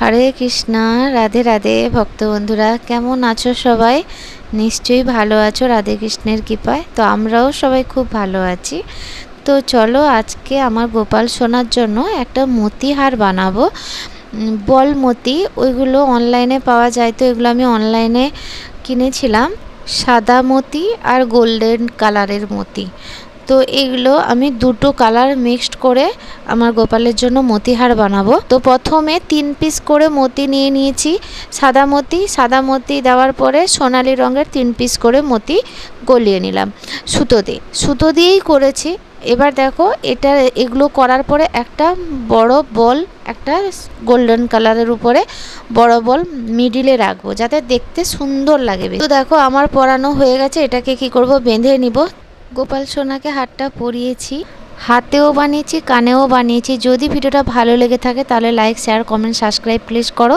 হরে কৃষ্ণা, রাধে রাধে ভক্ত বন্ধুরা, কেমন আছো সবাই? নিশ্চয়ই ভালো আছো, রাধে কৃষ্ণের কৃপায়। তো আমরাও সবাই খুব ভালো আছি। তো চলো আজকে আমার গোপাল সোনার জন্য একটা মতিহার বানাবো। বল মতি, ওইগুলো অনলাইনে পাওয়া যায় তো, এগুলো আমি অনলাইনে কিনেছিলাম। সাদা মতি আর গোল্ডেন কালারের মতি। তো এগুলো আমি দুটো কালার মিক্সড করে আমার গোপালের জন্য মতিহার বানাবো। তো প্রথমে তিন পিস করে মতি নিয়ে নিয়েছি, সাদা মতি। সাদা মতি দেওয়ার পরে সোনালি রঙের তিন পিস করে মতি গলিয়ে নিলাম। সুতো দিয়ে। সুতো দিয়েই করেছি। এবার দেখো, এটা, এগুলো করার পরে একটা বড় বল, একটা গোল্ডেন কালারের উপরে বড় বল মিডিলে রাখব, যাতে দেখতে সুন্দর লাগে তো দেখো, আমার পরানো হয়ে গেছে। এটাকে কি করব? বেঁধে নিব। গোপাল সোনাকে হাতটা পরিয়েছি। হাতেও বানিয়েছি, কানেও বানিয়েছি। যদি ভিডিওটা ভালো লেগে থাকে তাহলে like share comment subscribe please করো।